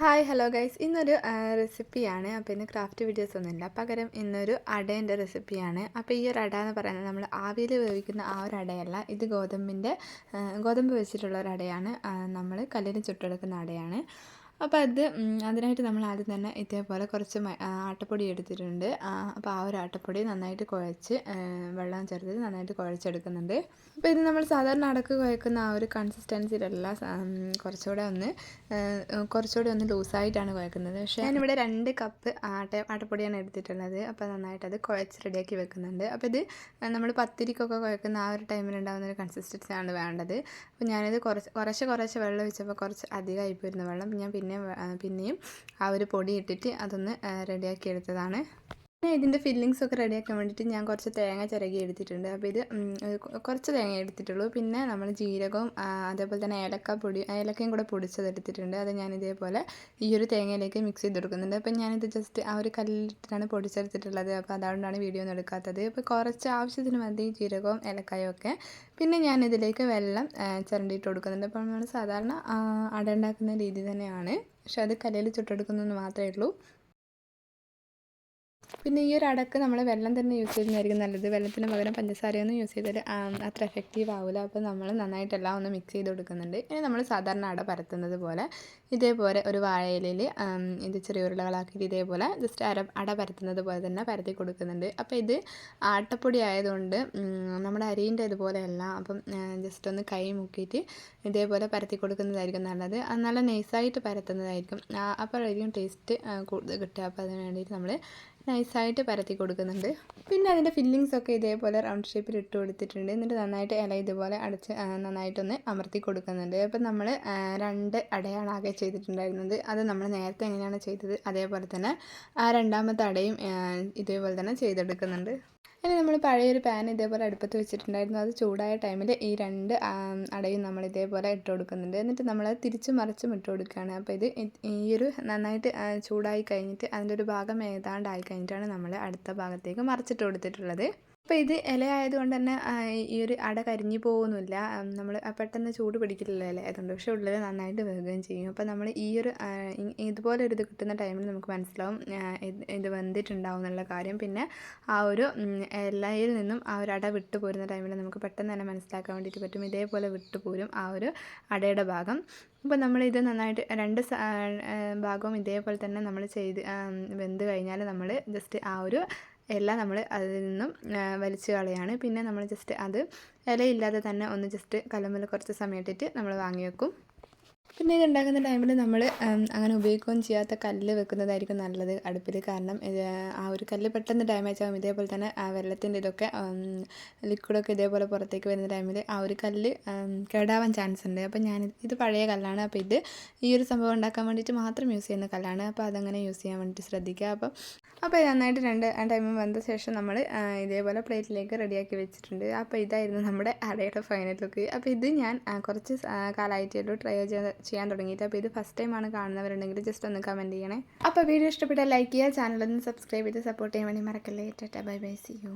Hi hello guys ഇന്നൊരു റെസിപ്പിയാണ് അപ്പോൾ ഇന്ന് ക്രാഫ്റ്റ് വീഡിയോസ് ഒന്നുമില്ല. പകരം ഇന്നൊരു അടേന്റെ റെസിപ്പിയാണ് അപ്പോൾ ഈ ഒരു അട എന്ന് പറയുന്നത് നമ്മൾ ആവിയിൽ വേവിക്കുന്ന ആ ഒരു അടയല്ല. ഇത് ഗോതമ്പിന്റെ ഗോതമ്പ് വെച്ചിട്ടുള്ള ഒരു അടയാണ്. നമ്മൾ കല്ലിൽ ചുട്ടെടുക്കുന്ന അടയാണ്. അപ്പോൾ അത് അതിനായിട്ട് നമ്മൾ ആദ്യം തന്നെ ഇതേപോലെ കുറച്ച് ആട്ടപ്പൊടി എടുത്തിട്ടുണ്ട്. അപ്പോൾ ആ ഒരു ആട്ടപ്പൊടി നന്നായിട്ട് കുഴച്ച് വെള്ളം ചേർത്ത് നന്നായിട്ട് കുഴച്ചെടുക്കുന്നുണ്ട്. അപ്പോൾ ഇത് നമ്മൾ സാധാരണ അടക്ക് കുഴക്കുന്ന ആ ഒരു കൺസിസ്റ്റൻസിയിലല്ല കുറച്ചുകൂടെ ഒന്ന് കുറച്ചുകൂടെ ഒന്ന് ലൂസായിട്ടാണ് കുഴക്കുന്നത്. പക്ഷേ ഞാനിവിടെ രണ്ട് കപ്പ് ആട്ട ആട്ടപ്പൊടിയാണ് എടുത്തിട്ടുള്ളത്. അപ്പോൾ നന്നായിട്ട് അത് കുഴച്ച് റെഡിയാക്കി വെക്കുന്നുണ്ട്. അപ്പോൾ ഇത് നമ്മൾ പത്തിരിക്കൊക്കെ കുഴക്കുന്ന ആ ഒരു ടൈമിൽ ഉണ്ടാകുന്ന ഒരു കൺസിസ്റ്റൻസിയാണ് വേണ്ടത്. അപ്പോൾ ഞാനിത് കുറച്ച് കുറച്ച് കുറച്ച് വെള്ളം ഒഴിച്ചപ്പോൾ കുറച്ച് അധികമായി പോയിരുന്നു വെള്ളം. ഞാൻ പിന്നെ പിന്നെ പിന്നെയും ആ ഒരു പൊടി ഇട്ടിട്ട് അതൊന്ന് റെഡിയാക്കി എടുത്തതാണ്. ഇതിന്റെ ഫില്ലിങ്സ് ഒക്കെ റെഡിയാക്കാൻ വേണ്ടിയിട്ട് ഞാൻ കുറച്ച് തേങ്ങ ചിരകി എടുത്തിട്ടുണ്ട്. അപ്പോൾ ഇത് കുറച്ച് തേങ്ങ എടുത്തിട്ടുള്ളൂ. പിന്നെ നമ്മൾ ജീരകവും അതേപോലെ തന്നെ ഏലക്ക പൊടി ഏലക്കയും കൂടെ പൊടിച്ചത് എടുത്തിട്ടുണ്ട്. അത് ഞാൻ ഇതേപോലെ ഈ ഒരു തേങ്ങയിലേക്ക് മിക്സ് ചെയ്ത് കൊടുക്കുന്നുണ്ട്. അപ്പോൾ ഞാനിത് ജസ്റ്റ് ആ ഒരു കല്ലിട്ടിട്ടാണ് പൊടിച്ചെടുത്തിട്ടുള്ളത്. അപ്പോൾ അതുകൊണ്ടാണ് വീഡിയോ ഒന്നും എടുക്കാത്തത്. അപ്പോൾ കുറച്ച് ആവശ്യത്തിന് മതി ജീരകവും ഏലക്കായും ഒക്കെ പിന്നെ ഞാൻ ഇതിലേക്ക് വെള്ളം ചിരണ്ടിയിട്ട് കൊടുക്കുന്നുണ്ട്. അപ്പോൾ നമ്മൾ സാധാരണ അട ഉണ്ടാക്കുന്ന രീതി തന്നെയാണ്. പക്ഷെ അത് കല്ലിൽ ചുട്ടെടുക്കുന്നതെന്ന് മാത്രമേ ഉള്ളൂ. പിന്നെ ഈ ഒരു അടക്ക് നമ്മൾ വെള്ളം തന്നെ യൂസ് ചെയ്യുന്നതായിരിക്കും നല്ലത്. വെള്ളത്തിന് പകരം പഞ്ചസാരയൊന്നും യൂസ് ചെയ്താൽ അത്ര എഫക്റ്റീവ് ആവില്ല അപ്പോൾ നമ്മൾ നന്നായിട്ടെല്ലാം ഒന്ന് മിക്സ് ചെയ്ത് കൊടുക്കുന്നുണ്ട്. ഇനി നമ്മൾ സാധാരണ അട പരത്തുന്നത് പോലെ ഇതേപോലെ ഒരു വാഴയിലയിൽ ഇത് ചെറിയ ഉരുളകളാക്കിയിട്ട് ഇതേപോലെ ജസ്റ്റ് അര അട പരത്തുന്നത് പോലെ തന്നെ പരത്തി കൊടുക്കുന്നുണ്ട്. അപ്പോൾ ഇത് ആട്ടപ്പൊടി ആയതുകൊണ്ട് നമ്മുടെ അരിന്റെ ഇതുപോലെയല്ല. അപ്പം ജസ്റ്റ് ഒന്ന് കൈ മുക്കിയിട്ട് ഇതേപോലെ പരത്തി കൊടുക്കുന്നതായിരിക്കും നല്ലത്. നല്ല നൈസായിട്ട് പരത്തുന്നതായിരിക്കും. അപ്പോഴായിരിക്കും ടേസ്റ്റ് കൂടുതൽ കിട്ടുക. അപ്പോൾ അതിന് വേണ്ടിയിട്ട് നമ്മൾ നൈസായിട്ട് പരത്തി കൊടുക്കുന്നുണ്ട്. പിന്നെ അതിന്റെ ഫില്ലിങ്സ് ഒക്കെ ഇതേപോലെ റൗണ്ട് ഷേപ്പിൽ ഇട്ട് കൊടുത്തിട്ടുണ്ട്. എന്നിട്ട് നന്നായിട്ട് ഇല ഇതുപോലെ അടച്ച് നന്നായിട്ടൊന്ന് അമർത്തി കൊടുക്കുന്നുണ്ട്. അപ്പം നമ്മൾ രണ്ട് അടയാണ് ആകെ ചെയ്തിട്ടുണ്ടായിരുന്നത്. അത് നമ്മൾ നേരത്തെ എങ്ങനെയാണ് ചെയ്തത്? അതേപോലെ തന്നെ ആ രണ്ടാമത്തെ അടയും ഇതേപോലെ തന്നെ ചെയ്തെടുക്കുന്നുണ്ട്. ഇനി നമ്മൾ പഴയൊരു പാൻ ഇതേപോലെ അടുപ്പത്ത് വെച്ചിട്ടുണ്ടായിരുന്നു. അത് ചൂടായ ടൈമിൽ ഈ രണ്ട് അടയും നമ്മൾ ഇതേപോലെ ഇട്ട് കൊടുക്കുന്നുണ്ട്. എന്നിട്ട് നമ്മൾ തിരിച്ചു മറിച്ചും ഇട്ട് കൊടുക്കുകയാണ്. അപ്പോൾ ഇത് ഈയൊരു നന്നായിട്ട് ചൂടായി കഴിഞ്ഞിട്ട് അതിന്റെ ഒരു ഭാഗം ഏതാണ്ടായി കഴിഞ്ഞിട്ടാണ് നമ്മൾ അടുത്ത ഭാഗത്തേക്ക് മറിച്ചിട്ട് കൊടുത്തിട്ടുള്ളത്. അപ്പോൾ ഇത് ഇല ആയതുകൊണ്ട് തന്നെ ഈ ഒരു അട കരിഞ്ഞു പോകുന്നില്ല. നമ്മൾ പെട്ടെന്ന് ചൂട് പിടിക്കില്ല ഇല അതുകൊണ്ട് പക്ഷേ ഉള്ളിൽ നന്നായിട്ട് വേകുകയും ചെയ്യും. അപ്പോൾ നമ്മൾ ഈ ഒരു ഇതുപോലെ ഒരു ഇത് കിട്ടുന്ന ടൈമിൽ നമുക്ക് മനസ്സിലാവും ഇത് വെന്തിട്ടുണ്ടാവും എന്നുള്ള കാര്യം. പിന്നെ ആ ഒരു ഇലയിൽ നിന്നും ആ ഒരു അട വിട്ടു പോരുന്ന ടൈമിൽ നമുക്ക് പെട്ടെന്ന് തന്നെ മനസ്സിലാക്കാൻ വേണ്ടിയിട്ട് പറ്റും. ഇതേപോലെ വിട്ടു പോരും ആ ഒരു അടയുടെ ഭാഗം. അപ്പോൾ നമ്മളിത് നന്നായിട്ട് രണ്ട് ഭാഗവും ഇതേപോലെ തന്നെ നമ്മൾ ചെയ്ത് വെന്ത് കഴിഞ്ഞാൽ നമ്മൾ ജസ്റ്റ് ആ ഒരു എല്ലാം നമ്മൾ അതിൽ നിന്നും വലിച്ചു കളയാണ്. പിന്നെ നമ്മൾ ജസ്റ്റ് അത് ഇലയില്ലാതെ തന്നെ ഒന്ന് ജസ്റ്റ് കലമ്പിൽ കുറച്ച് സമയം ഇട്ടിട്ട് നമ്മൾ വാങ്ങി വെക്കും. പിന്നെ ഇത് ഉണ്ടാക്കുന്ന ടൈമിൽ നമ്മൾ അങ്ങനെ ഉപയോഗിക്കുകയും ചെയ്യാത്ത കല്ല് വെക്കുന്നതായിരിക്കും നല്ലത് അടുപ്പിൽ കാരണം ആ ഒരു കല്ല് പെട്ടെന്ന് ഡാമേജ് ആകും ഇതേപോലെ തന്നെ ആ വെള്ളത്തിന്റെ ഇതൊക്കെ ലിക്വിഡൊക്കെ ഇതേപോലെ പുറത്തേക്ക് വരുന്ന ടൈമിൽ ആ ഒരു കല്ല് കേടാവാൻ ചാൻസ് ഉണ്ട്. അപ്പോൾ ഞാൻ ഇത് പഴയ കല്ലാണ്. അപ്പോൾ ഇത് ഈ ഒരു സംഭവം ഉണ്ടാക്കാൻ വേണ്ടിയിട്ട് മാത്രം യൂസ് ചെയ്യുന്ന കല്ലാണ്. അപ്പോൾ അതങ്ങനെ യൂസ് ചെയ്യാൻ വേണ്ടിയിട്ട് ശ്രദ്ധിക്കുക. അപ്പോൾ അപ്പോൾ നന്നായിട്ട് രണ്ട് ടൈമും വന്ന ശേഷം നമ്മൾ ഇതേപോലെ പ്ലേറ്റിലേക്ക് റെഡിയാക്കി വെച്ചിട്ടുണ്ട്. അപ്പോൾ ഇതായിരുന്നു നമ്മുടെ അടയുടെ ഫൈനൽ ലുക്ക് അപ്പോൾ ഇത് ഞാൻ കുറച്ച് കാലമായിട്ടുള്ളൂ ട്രൈ ചെയ്ത് ചെയ്യാൻ തുടങ്ങിയിട്ട്. അപ്പോൾ ഇത് ഫസ്റ്റ് ടൈം ആണ് കാണുന്നവരുണ്ടെങ്കിൽ ജസ്റ്റ് ഒന്ന് കമന്റ് ചെയ്യണേ. അപ്പോൾ വീഡിയോ ഇഷ്ടപ്പെട്ടാൽ ലൈക്ക് ചെയ്യുക ചാനലൊന്ന് സബ്സ്ക്രൈബ് ചെയ്ത് സപ്പോർട്ട് ചെയ്യാൻ വേണ്ടി മറക്കല്ലേ. Tata bye bye see you